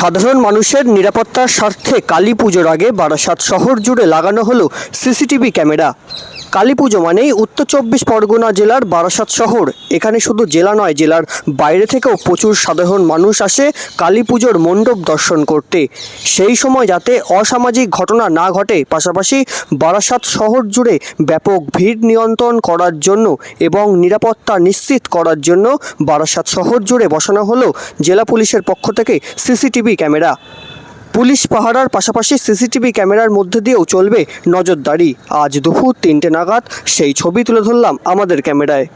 সাধারণ মানুষের নিরাপত্তার স্বার্থে কালী পুজোর আগে বারাসাত শহর জুড়ে লাগানো হলো সিসিটিভি ক্যামেরা। কালী পুজো মানেই উত্তর চব্বিশ পরগনা জেলার বারাসাত শহর। এখানে শুধু জেলা নয়, জেলার বাইরে থেকেও প্রচুর সাধারণ মানুষ আসে কালী পুজোর মণ্ডপ দর্শন করতে। সেই সময় যাতে অসামাজিক ঘটনা না ঘটে, পাশাপাশি বারাসাত শহর জুড়ে ব্যাপক ভিড় নিয়ন্ত্রণ করার জন্য এবং নিরাপত্তা নিশ্চিত করার জন্য বারাসাত শহর জুড়ে বসানো হলো জেলা পুলিশের পক্ষ থেকে সিসিটিভি ক্যামেরা। পুলিশ পাহারার পাশাপাশি সিসিটিভি ক্যামেরার মধ্যে দিয়েও চলবে নজরদারি। আজ দুপুর তিনটে নাগাদ সেই ছবি তুলে ধরলাম আমাদের ক্যামেরায়।